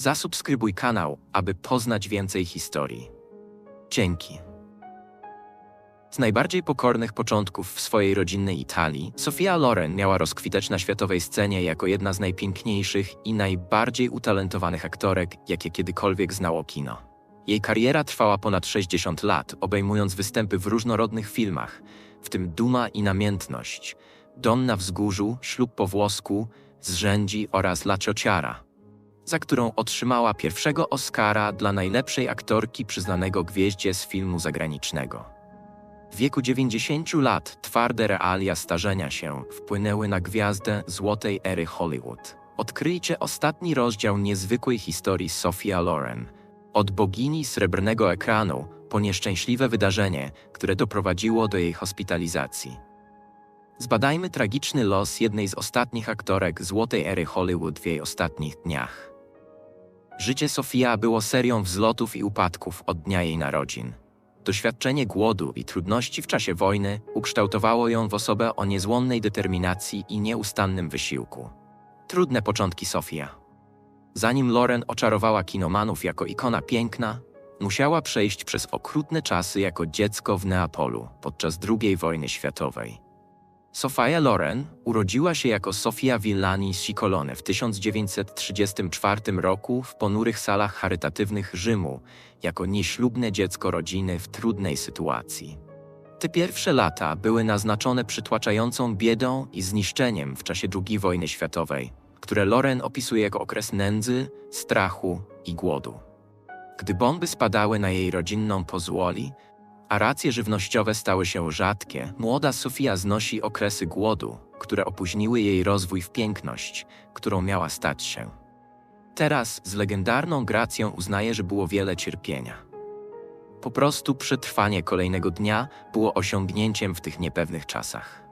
Zasubskrybuj kanał, aby poznać więcej historii. Dzięki. Z najbardziej pokornych początków w swojej rodzinnej Italii, Sofia Loren miała rozkwitać na światowej scenie jako jedna z najpiękniejszych i najbardziej utalentowanych aktorek, jakie kiedykolwiek znało kino. Jej kariera trwała ponad 60 lat, obejmując występy w różnorodnych filmach, w tym Duma i Namiętność, Dom na wzgórzu, Ślub po włosku, Zrzędzi oraz La Ciociara, za którą otrzymała pierwszego Oscara dla najlepszej aktorki przyznanego gwieździe z filmu zagranicznego. W wieku 90 lat twarde realia starzenia się wpłynęły na gwiazdę złotej ery Hollywood. Odkryjcie ostatni rozdział niezwykłej historii Sophia Loren. Od bogini srebrnego ekranu po nieszczęśliwe wydarzenie, które doprowadziło do jej hospitalizacji. Zbadajmy tragiczny los jednej z ostatnich aktorek złotej ery Hollywood w jej ostatnich dniach. Życie Sofia było serią wzlotów i upadków od dnia jej narodzin. Doświadczenie głodu i trudności w czasie wojny ukształtowało ją w osobę o niezłomnej determinacji i nieustannym wysiłku. Trudne początki Sofia. Zanim Loren oczarowała kinomanów jako ikona piękna, musiała przejść przez okrutne czasy jako dziecko w Neapolu podczas II wojny światowej. Sofia Loren urodziła się jako Sofia Villani Scicolone w 1934 roku w ponurych salach charytatywnych Rzymu, jako nieślubne dziecko rodziny w trudnej sytuacji. Te pierwsze lata były naznaczone przytłaczającą biedą i zniszczeniem w czasie II wojny światowej, które Loren opisuje jako okres nędzy, strachu i głodu. Gdy bomby spadały na jej rodzinną pozwoli, a racje żywnościowe stały się rzadkie, młoda Sofia znosi okresy głodu, które opóźniły jej rozwój w piękność, którą miała stać się. Teraz z legendarną gracją uznaje, że było wiele cierpienia. Po prostu przetrwanie kolejnego dnia było osiągnięciem w tych niepewnych czasach.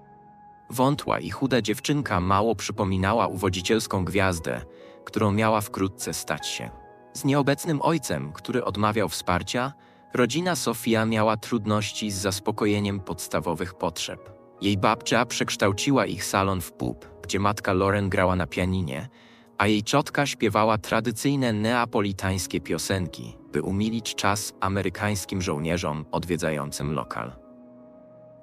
Wątła i chuda dziewczynka mało przypominała uwodzicielską gwiazdę, którą miała wkrótce stać się. Z nieobecnym ojcem, który odmawiał wsparcia, rodzina Sofia miała trudności z zaspokojeniem podstawowych potrzeb. Jej babcia przekształciła ich salon w pub, gdzie matka Lauren grała na pianinie, a jej ciotka śpiewała tradycyjne neapolitańskie piosenki, by umilić czas amerykańskim żołnierzom odwiedzającym lokal.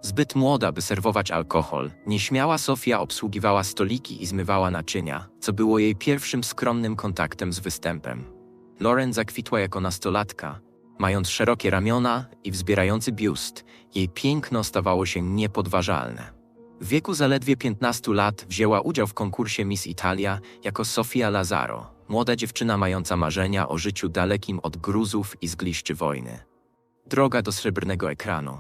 Zbyt młoda, by serwować alkohol, nieśmiała Sofia obsługiwała stoliki i zmywała naczynia, co było jej pierwszym skromnym kontaktem z występem. Lauren zakwitła jako nastolatka, mając szerokie ramiona i wzbierający biust, jej piękno stawało się niepodważalne. W wieku zaledwie 15 lat wzięła udział w konkursie Miss Italia jako Sofia Lazaro, młoda dziewczyna mająca marzenia o życiu dalekim od gruzów i zgliszczy wojny. Droga do srebrnego ekranu.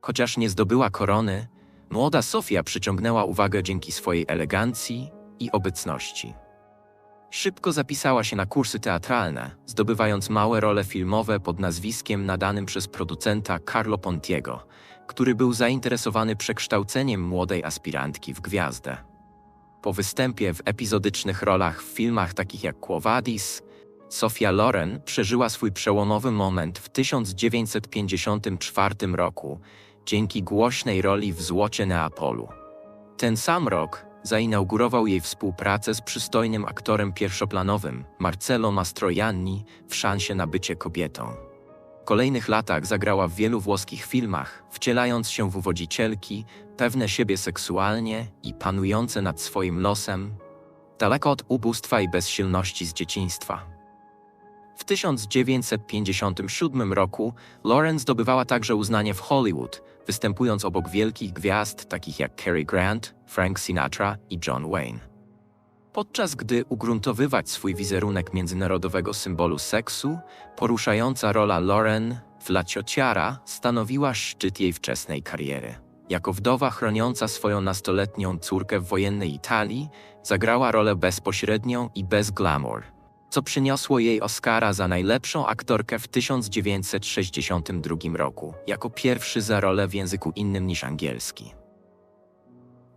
Chociaż nie zdobyła korony, młoda Sofia przyciągnęła uwagę dzięki swojej elegancji i obecności. Szybko zapisała się na kursy teatralne, zdobywając małe role filmowe pod nazwiskiem nadanym przez producenta Carlo Pontiego, który był zainteresowany przekształceniem młodej aspirantki w gwiazdę. Po występie w epizodycznych rolach w filmach takich jak Quo Vadis, Sofia Loren przeżyła swój przełomowy moment w 1954 roku dzięki głośnej roli w Złocie Neapolu. Ten sam rok zainaugurował jej współpracę z przystojnym aktorem pierwszoplanowym Marcello Mastroianni w szansie na bycie kobietą. W kolejnych latach zagrała w wielu włoskich filmach, wcielając się w uwodzicielki, pewne siebie seksualnie i panujące nad swoim losem, daleko od ubóstwa i bezsilności z dzieciństwa. W 1957 roku Lauren zdobywała także uznanie w Hollywood, występując obok wielkich gwiazd takich jak Cary Grant, Frank Sinatra i John Wayne. Podczas gdy ugruntowywać swój wizerunek międzynarodowego symbolu seksu, poruszająca rola Lauren w La Ciociara stanowiła szczyt jej wczesnej kariery. Jako wdowa chroniąca swoją nastoletnią córkę w wojennej Italii, zagrała rolę bezpośrednią i bez glamour, co przyniosło jej Oscara za najlepszą aktorkę w 1962 roku, jako pierwszy za rolę w języku innym niż angielski.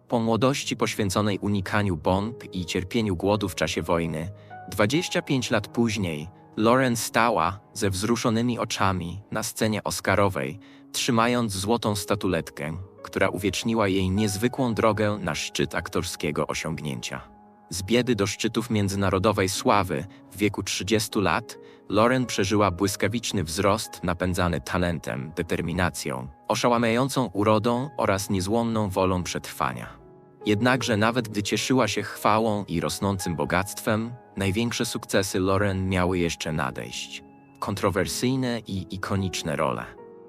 Po młodości poświęconej unikaniu bomb i cierpieniu głodu w czasie wojny, 25 lat później Lauren stała ze wzruszonymi oczami na scenie Oscarowej, trzymając złotą statuletkę, która uwieczniła jej niezwykłą drogę na szczyt aktorskiego osiągnięcia. Z biedy do szczytów międzynarodowej sławy w wieku 30 lat, Lauren przeżyła błyskawiczny wzrost napędzany talentem, determinacją, oszałamiającą urodą oraz niezłomną wolą przetrwania. Jednakże nawet gdy cieszyła się chwałą i rosnącym bogactwem, największe sukcesy Lauren miały jeszcze nadejść. Kontrowersyjne i ikoniczne role.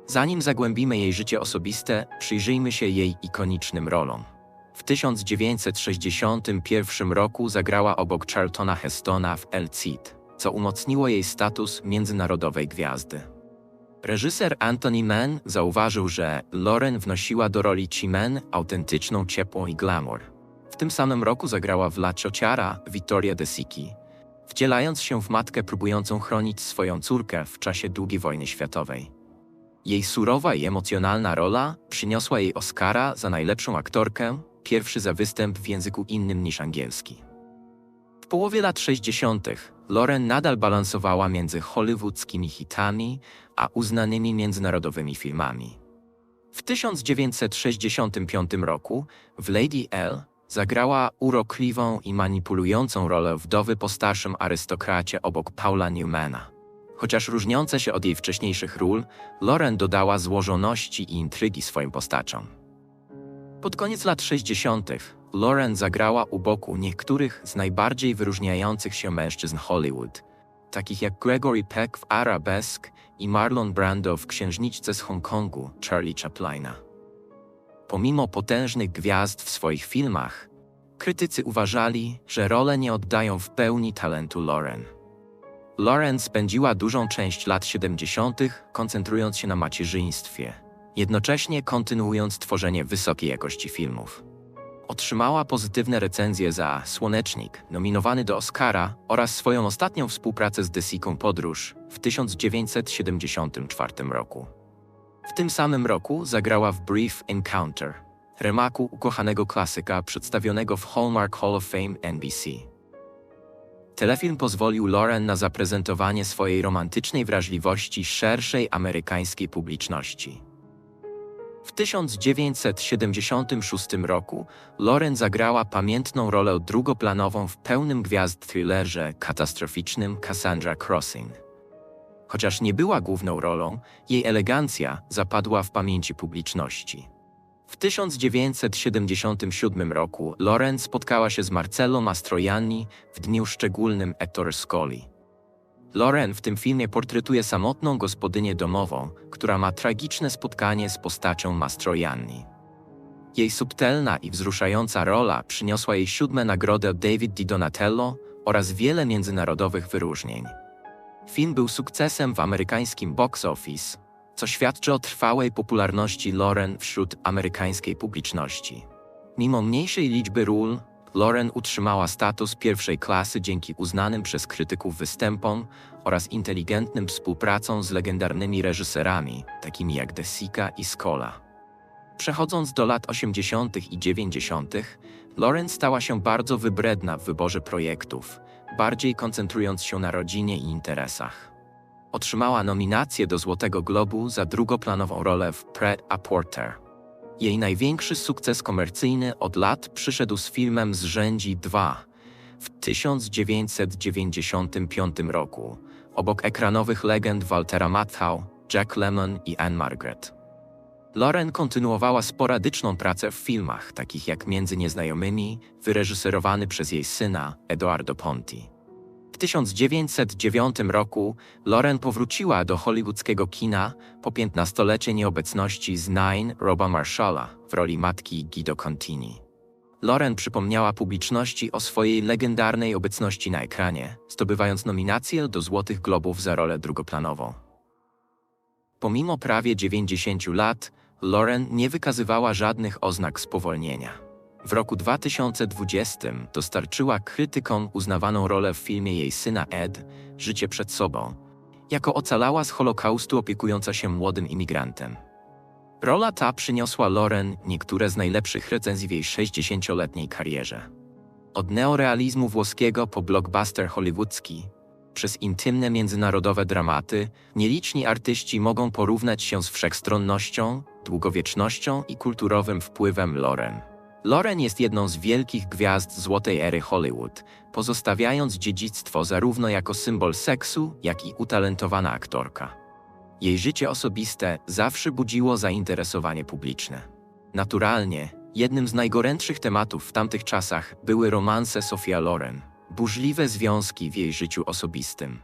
Zanim zagłębimy jej życie osobiste, przyjrzyjmy się jej ikonicznym rolom. W 1961 roku zagrała obok Charltona Hestona w El Cid, co umocniło jej status międzynarodowej gwiazdy. Reżyser Anthony Mann zauważył, że Lauren wnosiła do roli Chimen autentyczną ciepłą i glamour. W tym samym roku zagrała w La Ciociara Vittoria De Sicchi, wcielając się w matkę próbującą chronić swoją córkę w czasie II wojny światowej. Jej surowa i emocjonalna rola przyniosła jej Oscara za najlepszą aktorkę, pierwszy za występ w języku innym niż angielski. W połowie lat 60. Lauren nadal balansowała między hollywoodzkimi hitami a uznanymi międzynarodowymi filmami. W 1965 roku w Lady L zagrała urokliwą i manipulującą rolę wdowy po starszym arystokracie obok Paula Newmana. Chociaż różniące się od jej wcześniejszych ról, Lauren dodała złożoności i intrygi swoim postaciom. Pod koniec lat 60. Lauren zagrała u boku niektórych z najbardziej wyróżniających się mężczyzn Hollywood, takich jak Gregory Peck w Arabesque i Marlon Brando w Księżniczce z Hongkongu Charlie Chaplina. Pomimo potężnych gwiazd w swoich filmach, krytycy uważali, że role nie oddają w pełni talentu Lauren. Lauren spędziła dużą część lat 70. koncentrując się na macierzyństwie, jednocześnie kontynuując tworzenie wysokiej jakości filmów. Otrzymała pozytywne recenzje za Słonecznik, nominowany do Oscara, oraz swoją ostatnią współpracę z Desiką Podróż w 1974 roku. W tym samym roku zagrała w Brief Encounter, remaku ukochanego klasyka przedstawionego w Hallmark Hall of Fame NBC. Telefilm pozwolił Lauren na zaprezentowanie swojej romantycznej wrażliwości szerszej amerykańskiej publiczności. W 1976 roku Lauren zagrała pamiętną rolę drugoplanową w pełnym gwiazd thrillerze katastroficznym Cassandra Crossing. Chociaż nie była główną rolą, jej elegancja zapadła w pamięci publiczności. W 1977 roku Lauren spotkała się z Marcello Mastroianni w dniu szczególnym Ettore Scoli. Lauren w tym filmie portretuje samotną gospodynię domową, która ma tragiczne spotkanie z postacią Mastroianni. Jej subtelna i wzruszająca rola przyniosła jej siódme nagrodę David Di Donatello oraz wiele międzynarodowych wyróżnień. Film był sukcesem w amerykańskim box office, co świadczy o trwałej popularności Lauren wśród amerykańskiej publiczności. Mimo mniejszej liczby ról, Lauren utrzymała status pierwszej klasy dzięki uznanym przez krytyków występom oraz inteligentnym współpracą z legendarnymi reżyserami, takimi jak De Sica i Scola. Przechodząc do lat 80. i 90., Lauren stała się bardzo wybredna w wyborze projektów, bardziej koncentrując się na rodzinie i interesach. Otrzymała nominację do Złotego Globu za drugoplanową rolę w Pret a Porter. Jej największy sukces komercyjny od lat przyszedł z filmem Zrzędzi 2 w 1995 roku, obok ekranowych legend Waltera Matthau, Jack Lemmon i Anne Margaret. Lauren kontynuowała sporadyczną pracę w filmach, takich jak Między Nieznajomymi, wyreżyserowany przez jej syna, Eduardo Ponti. W 1909 roku Lauren powróciła do hollywoodzkiego kina po 15-lecie nieobecności z Nine Roba Marshalla w roli matki Guido Contini. Lauren przypomniała publiczności o swojej legendarnej obecności na ekranie, zdobywając nominację do Złotych Globów za rolę drugoplanową. Pomimo prawie 90 lat, Lauren nie wykazywała żadnych oznak spowolnienia. W roku 2020 dostarczyła krytykom uznawaną rolę w filmie jej syna Ed, Życie przed sobą, jako ocalała z Holokaustu opiekująca się młodym imigrantem. Rola ta przyniosła Lauren niektóre z najlepszych recenzji w jej 60-letniej karierze. Od neorealizmu włoskiego po blockbuster hollywoodzki, przez intymne międzynarodowe dramaty, nieliczni artyści mogą porównać się z wszechstronnością, długowiecznością i kulturowym wpływem Lauren. Lauren jest jedną z wielkich gwiazd złotej ery Hollywood, pozostawiając dziedzictwo zarówno jako symbol seksu, jak i utalentowana aktorka. Jej życie osobiste zawsze budziło zainteresowanie publiczne. Naturalnie, jednym z najgorętszych tematów w tamtych czasach były romanse Sofia Loren, burzliwe związki w jej życiu osobistym.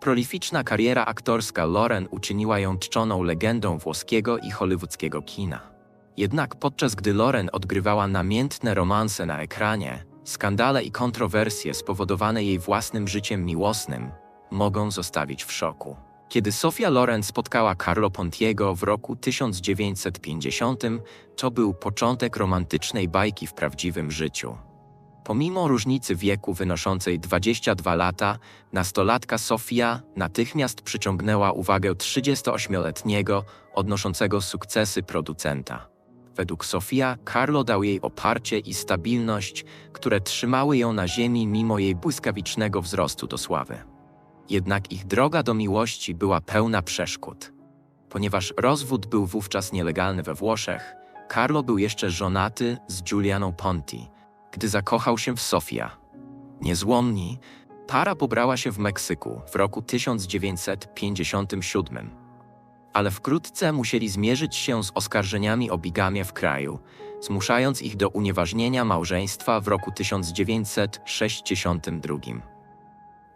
Prolificzna kariera aktorska Loren uczyniła ją czczoną legendą włoskiego i hollywoodzkiego kina. Jednak podczas gdy Loren odgrywała namiętne romanse na ekranie, skandale i kontrowersje spowodowane jej własnym życiem miłosnym mogą zostawić w szoku. Kiedy Sofia Loren spotkała Carlo Pontiego w roku 1950, to był początek romantycznej bajki w prawdziwym życiu. Pomimo różnicy wieku wynoszącej 22 lata, nastolatka Sofia natychmiast przyciągnęła uwagę 38-letniego, odnoszącego sukcesy producenta. Według Sofia, Carlo dał jej oparcie i stabilność, które trzymały ją na ziemi mimo jej błyskawicznego wzrostu do sławy. Jednak ich droga do miłości była pełna przeszkód. Ponieważ rozwód był wówczas nielegalny we Włoszech, Carlo był jeszcze żonaty z Giulianą Ponti, gdy zakochał się w Sofia. Niezłomni, para pobrała się w Meksyku w roku 1957. Ale wkrótce musieli zmierzyć się z oskarżeniami o bigamię w kraju, zmuszając ich do unieważnienia małżeństwa w roku 1962.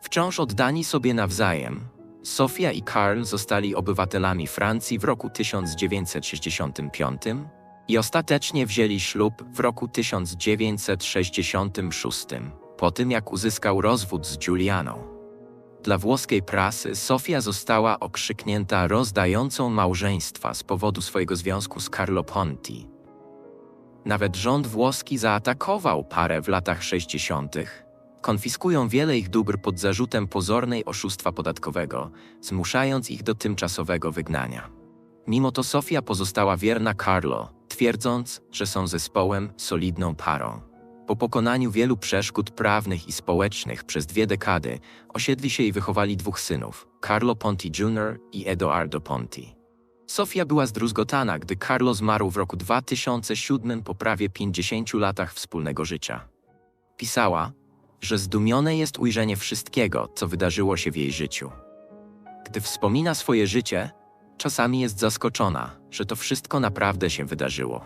Wciąż oddani sobie nawzajem, Sofia i Karl zostali obywatelami Francji w roku 1965 i ostatecznie wzięli ślub w roku 1966, po tym jak uzyskał rozwód z Giulianą. Dla włoskiej prasy Sofia została okrzyknięta rozdającą małżeństwa z powodu swojego związku z Carlo Ponti. Nawet rząd włoski zaatakował parę w latach 60., konfiskują wiele ich dóbr pod zarzutem pozornej oszustwa podatkowego, zmuszając ich do tymczasowego wygnania. Mimo to Sofia pozostała wierna Carlo, twierdząc, że są zespołem solidną parą. Po pokonaniu wielu przeszkód prawnych i społecznych przez dwie dekady osiedli się i wychowali dwóch synów, Carlo Ponti Jr. i Edoardo Ponti. Sofia była zdruzgotana, gdy Carlo zmarł w roku 2007 po prawie 50 latach wspólnego życia. Pisała, że zdumione jest ujrzenie wszystkiego, co wydarzyło się w jej życiu. Gdy wspomina swoje życie, czasami jest zaskoczona, że to wszystko naprawdę się wydarzyło.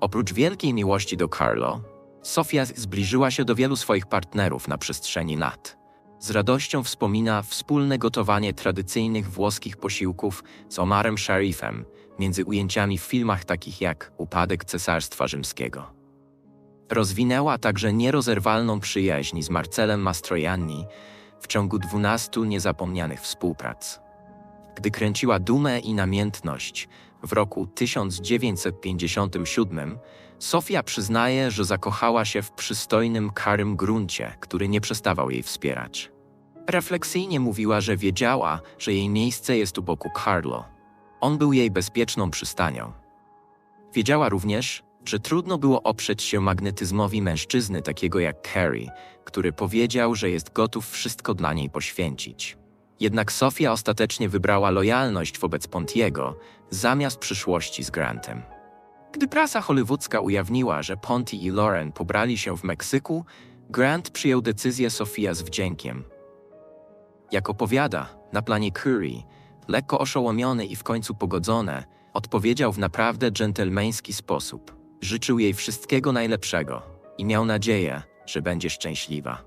Oprócz wielkiej miłości do Carlo, Sofia zbliżyła się do wielu swoich partnerów na przestrzeni lat. Z radością wspomina wspólne gotowanie tradycyjnych włoskich posiłków z Omarem Sharifem, między ujęciami w filmach takich jak Upadek Cesarstwa Rzymskiego. Rozwinęła także nierozerwalną przyjaźń z Marcelem Mastroianni w ciągu 12 niezapomnianych współprac. Gdy kręciła Dumę i Namiętność w roku 1957, Sofia przyznaje, że zakochała się w przystojnym, karym gruncie, który nie przestawał jej wspierać. Refleksyjnie mówiła, że wiedziała, że jej miejsce jest u boku Carlo. On był jej bezpieczną przystanią. Wiedziała również, że trudno było oprzeć się magnetyzmowi mężczyzny takiego jak Carrie, który powiedział, że jest gotów wszystko dla niej poświęcić. Jednak Sofia ostatecznie wybrała lojalność wobec Pontiego zamiast przyszłości z Grantem. Gdy prasa hollywoodzka ujawniła, że Ponti i Lauren pobrali się w Meksyku, Grant przyjął decyzję Sofia z wdziękiem. Jak opowiada, na planie Curie, lekko oszołomiony i w końcu pogodzony, odpowiedział w naprawdę dżentelmeński sposób. Życzył jej wszystkiego najlepszego i miał nadzieję, że będzie szczęśliwa.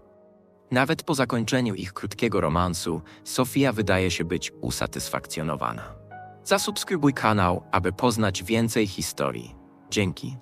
Nawet po zakończeniu ich krótkiego romansu, Sofia wydaje się być usatysfakcjonowana. Zasubskrybuj kanał, aby poznać więcej historii. Dzięki.